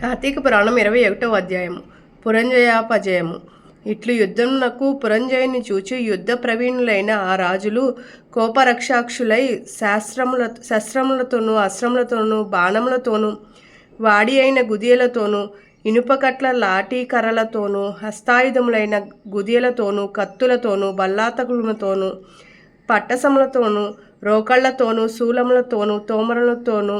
కార్తీక పురాణం ఇరవై ఒకటవ అధ్యాయము. పురంజయాపజయము. ఇట్లు యుద్ధమునకు పురంజయుని చూచి యుద్ధ ప్రవీణులైన ఆ రాజులు కోపరక్షాక్షులై శాస్త్రముల శస్త్రములతోనూ అస్త్రములతోనూ బాణములతోనూ వాడి అయిన గుదియలతోనూ ఇనుపకట్ల లాఠీ కర్రలతోనూ హస్తాయుధములైన గుదియలతోనూ కత్తులతోనూ బల్లాతకులతోనూ పట్టసములతోనూ రోకళ్ళతోనూ శూలములతోనూ తోమరలతోనూ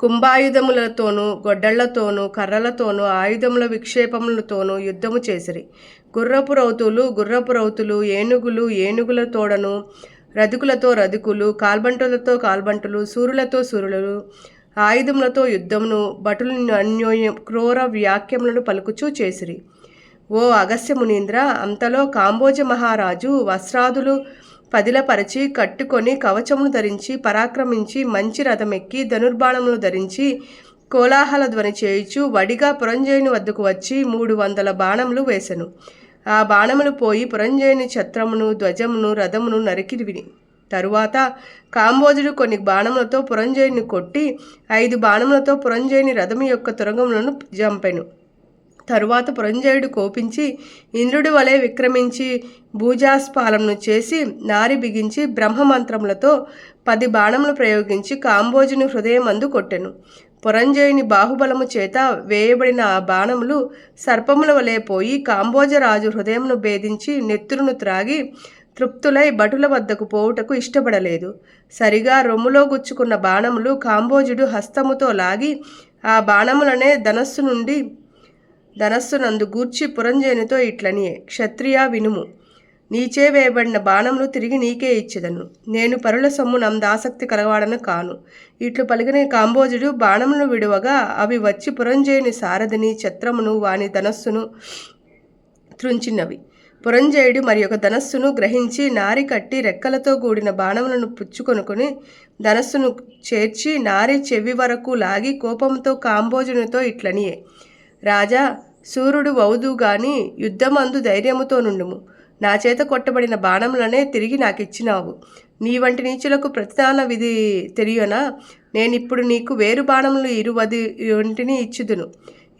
కుంభాయుధములతోనూ గొడ్డళ్ళతోనూ కర్రలతోనూ ఆయుధముల విక్షేపములతోనూ యుద్ధము చేసిరి. గుర్రపు రౌతులు గుర్రపు రౌతులు ఏనుగులు ఏనుగుల తోడను రథుకులతో రథుకులు కాల్బంటులతో కాల్బంటులు సూరులతో సూరులు ఆయుధములతో యుద్ధమును భటులు అన్యోన్య క్రూర వ్యాఖ్యములను పలుకుచూ చేసిరి. ఓ అగస్త్య మునీంద్ర అంతలో కాంబోజ మహారాజు వస్త్రాదులు పదిలపరచి కట్టుకొని కవచమును ధరించి పరాక్రమించి మంచి రథమెక్కి ధనుర్బాణములు ధరించి కోలాహల ధ్వని చేయుచు వడిగా పురంజయుని వద్దకు వచ్చి మూడు వందల బాణములు వేసెను. ఆ బాణములు పోయి పురంజయుని ఛత్రమును ధ్వజమును రథమును నరికివిని తరువాత కాంబోజుడు కొన్ని బాణములతో పురంజయుని కొట్టి ఐదు బాణములతో పురంజయుని రథము యొక్క తురంగములను జంపెను. తరువాత పురంజయుడు కోపించి ఇంద్రుడి వలె విక్రమించి భూజాస్పాలమును చేసి నారి బిగించి బ్రహ్మమంత్రములతో పది బాణములు ప్రయోగించి కాంబోజుని హృదయమందు కొట్టెను. పురంజయుని బాహుబలము చేత వేయబడిన ఆ బాణములు సర్పముల వలె పోయి కాంబోజరాజు హృదయమును భేదించి నెత్తురును త్రాగి తృప్తులై భటుల వద్దకు పోవుటకు ఇష్టపడలేదు. సరిగా రొమ్ములో గుచ్చుకున్న బాణములు కాంబోజుడు హస్తముతో లాగి ఆ బాణములనే ధనస్సు నుండి ధనస్సునందు గూర్చి పురంజయునితో ఇట్లనియే క్షత్రియ వినుము. నీచే వేయబడిన బాణములు తిరిగి నీకే ఇచ్చేదను. నేను పరుల సొమ్ము నందాసక్తి కలవాడను కాను. ఇట్లు పలికిన కాంబోజుడు బాణములు విడువగా అవి వచ్చి పురంజయుని సారథిని ఛత్రమును వాని ధనస్సును త్రుంచినవి. పురంజయుడు మరి ఒక ధనస్సును గ్రహించి నారి కట్టి రెక్కలతో కూడిన బాణములను పుచ్చుకొనుకొని ధనస్సును చేర్చి నారి చెవి వరకు లాగి కోపంతో కాంబోజునితో ఇట్లనియే. రాజా సూర్యుడు వౌదు గాని యుద్ధమందు ధైర్యముతో నుండుము. నా చేత కొట్టబడిన బాణములనే తిరిగి నాకు ఇచ్చినావు నీ వంటి నీచులకు ప్రతిదాన విధి తెలియనా? నేనిప్పుడు నీకు వేరు బాణములు ఇరువది వంటిని ఇచ్చుదును.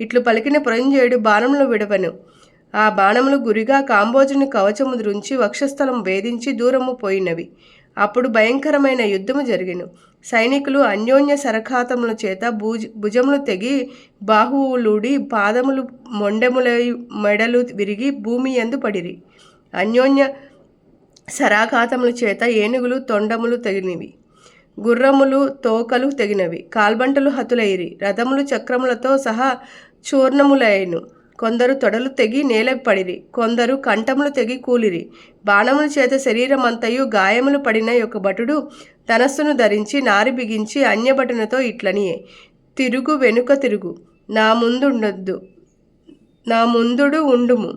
ఇట్లు పలికిన పురంజయుడు బాణములు విడవను. ఆ బాణములు గురిగా కాంబోజుని కవచము దృంచి వక్షస్థలం వేధించి దూరము పోయినవి. అప్పుడు భయంకరమైన యుద్ధము జరిగెను. సైనికులు అన్యోన్య సరఖాతముల చేత భుజ భుజములు తెగి బాహువులుడి పాదములు మొండెములై మెడలు విరిగి భూమి ఎందు పడిరి. అన్యోన్య సరాఘాతముల చేత ఏనుగులు తొండములు తెగినవి. గుర్రములు తోకలు తెగినవి. కాల్బంటలు హతులైరి. రథములు చక్రములతో సహా చూర్ణములైను. కొందరు తొడలు తెగి నేల పడిరి. కొందరు కంఠములు తెగి కూలిరి. బాణముల చేత శరీరమంతయు గాయములు పడిన యొక్క భటుడు తనస్సును ధరించి నారి బిగించి అన్యభటనతో ఇట్లనియే. తిరుగు వెనుక తిరుగు. నా ముందుండొద్దు. నా ముందుడు ఉండుము.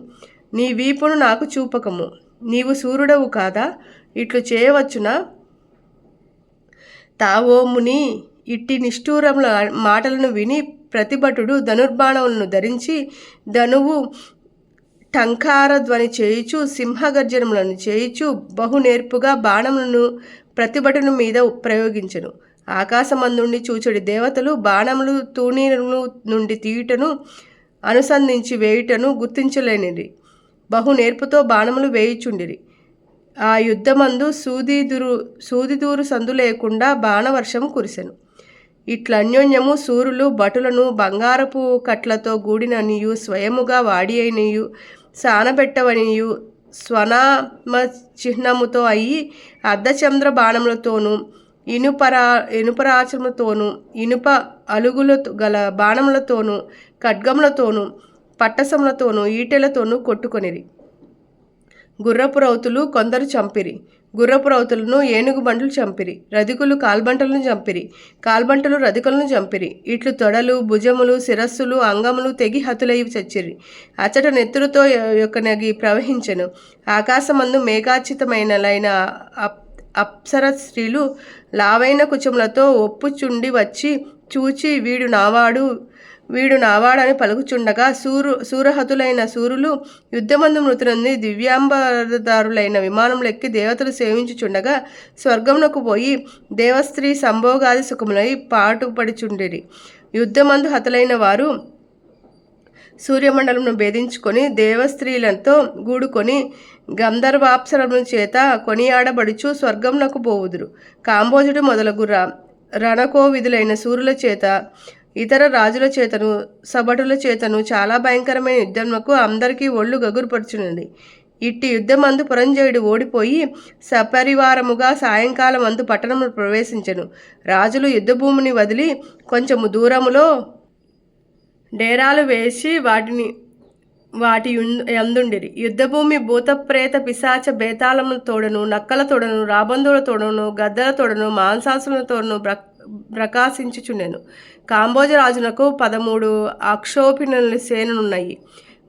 నీ వీపును నాకు చూపకము. నీవు సూర్యుడవు కాదా? ఇట్లు చేయవచ్చునా? తావోముని ఇట్టి నిష్ఠూరముల మాటలను విని ప్రతిభటుడు ధనుర్బాణములను ధరించి ధనువు టంకార ధ్వని చేయుచు సింహగర్జనములను చేయుచు బహు నేర్పుగా బాణములను ప్రతిభటను మీద ప్రయోగించను. ఆకాశమందుండి చూచుడి దేవతలు బాణములు తూణీలను నుండి తీయుటను అనుసంధించి వేయుటను గుర్తించలేనిది బహు నేర్పుతో బాణములు వేయుచుండిరి. ఆ యుద్ధమందు సూదిదురు సూదిదూరు సందు లేకుండా బాణవర్షం కురిసెను. ఇట్ల అన్యోన్యము సూరులు భటులను బంగారపు కట్లతో గూడిననియు స్వయముగా వాడి అయినయు సానబెట్టవనియు స్వనామ చిహ్నముతో అయి అర్ధచంద్ర బాణములతోనూ ఇనుపరా ఇనుపరాచములతోనూ ఇనుప అలుగుల గల బాణములతోనూ ఖడ్గములతోనూ పట్టసములతోనూ ఈటెలతోనూ కొట్టుకొనిరి. గుర్రపు రౌతులు కొందరు చంపిరి. గుర్రపు రౌతులను ఏనుగు బండ్లు చంపిరి. రధికులు కాల్బంటలను చంపిరి. కాల్బంటలు రధికులను చంపిరి. ఇట్లు తొడలు భుజములు శిరస్సులు అంగములు తెగి హతులై చచ్చిరి. అచ్చట నెత్తురుతో యొక్క నగి ప్రవహించెను. ఆకాశమందు మేఘాచితమైన లైన అప్ అప్సర స్త్రీలు లావైన కుచములతో ఒప్పుచుండి వచ్చి చూచి వీడు నావాడు వీడు నావాడని పలుకుచుండగా సూరు సూరహతులైన సూరులు యుద్ధమందు మృతులంది దివ్యాంబరదారులైన విమానములెక్కి దేవతలు సేవించుచుండగా స్వర్గమునకు పోయి దేవస్త్రీ సంభోగాది సుఖములై పాటుపడిచుండిరి. యుద్ధమందు హతులైన వారు సూర్యమండలంను భేదించుకొని దేవస్త్రీలతో గూడుకొని గంధర్వాప్సరముల చేత కొనియాడబడుచు స్వర్గంనకు పోవుదురు. కాంబోజుడు మొదలగు రణకో రణకోవిధులైన సూర్యుల చేత ఇతర రాజుల చేతను సభటుల చేతను చాలా భయంకరమైన యుద్ధములకు అందరికీ ఒళ్ళు గగురుపరుచునండి ఇట్టి యుద్ధమందు పురంజయుడు ఓడిపోయి సపరివారముగా సాయంకాలం అందు పట్టణమును ప్రవేశించను. రాజులు యుద్ధభూమిని వదిలి కొంచెము దూరములో డేరాలు వేసి వాటిని వాటి యున్- యుద్ధభూమి భూతప్రేత పిశాచ బేతాళముల తోడను నక్కల తోడను రాబందుల తోడను గద్దల తోడను మాంసాసుల తోడను బ్ర ప్రకాశించుచుండెను. కాంబోజ రాజునకు పదమూడు అక్షోపిణుల సేనలున్నాయి.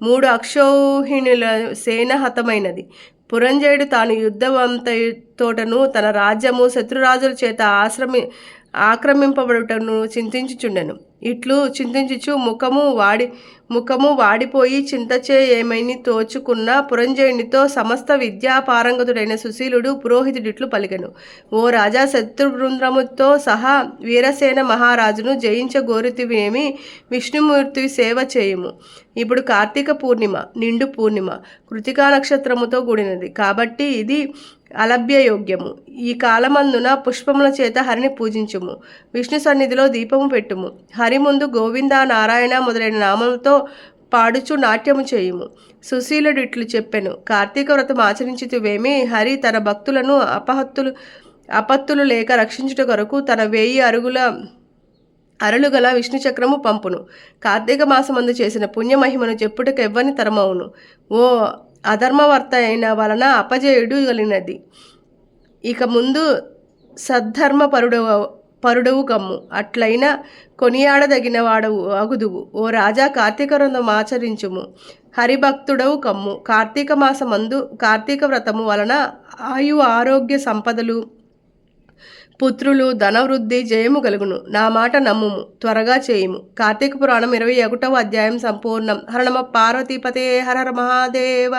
మూడు అక్షౌహిణుల సేన హతమైనది. పురంజయుడు తాను యుద్ధవంత తోటను తన రాజ్యము శత్రురాజుల చేత ఆశ్రమి ఆక్రమింపబడుటను చింతించుచుండెను. ఇట్లు చింతించుచు ముఖము వాడి ముఖము వాడిపోయి చింతచే ఏమైని తోచుకున్న పురంజయునితో సమస్త విద్యాపారంగతుడైన సుశీలుడు పురోహితుడిట్లు పలికెను. ఓ రాజా శత్రుబృందముతో సహా వీరసేన మహారాజును జయించగోరితివేమి విష్ణుమూర్తి సేవ చేయుము. ఇప్పుడు కార్తీక పూర్ణిమ నిండు పూర్ణిమ కృతికా నక్షత్రముతో కూడినది. కాబట్టి ఇది అలభ్యయోగ్యము. ఈ కాలమందున పుష్పముల చేత హరిని పూజించుము. విష్ణు సన్నిధిలో దీపము పెట్టుము. హరి ముందు గోవింద నారాయణ మొదలైన నామములతో పాడుచు నాట్యము చేయుము. సుశీలుడు ఇట్లు చెప్పెను. కార్తీక వ్రతం ఆచరించుతువేమి హరి తన భక్తులను అపహత్తులు అపత్తులు లేక రక్షించుట కొరకు తన వేయి అరుగుల అరలు గల విష్ణు చక్రము పంపును. కార్తీక మాసమందు చేసిన పుణ్యమహిమను చెప్పుటకు ఎవ్వని తరమవును. ఓ అధర్మవర్త అయిన వలన అపజయుడు కలిగినది. ఇక ముందు సద్ధర్మ పరుడవ పరుడవు కమ్ము. అట్లయిన కొనియాడదగిన వాడవు అగుదువు. ఓ రాజా కార్తీక వ్రతం ఆచరించుము. హరిభక్తుడవు కమ్ము. కార్తీక మాసమందు కార్తీక వ్రతము వలన ఆయు ఆరోగ్య సంపదలు పుత్రులు ధనవృద్ధి జయము కలుగును నా మాట నమ్ముము త్వరగా చేయుము. కార్తీక పురాణం ఇరవై ఒకటవ అధ్యాయం సంపూర్ణం. హరణమ పార్వతీపతే హర హర మహాదేవ.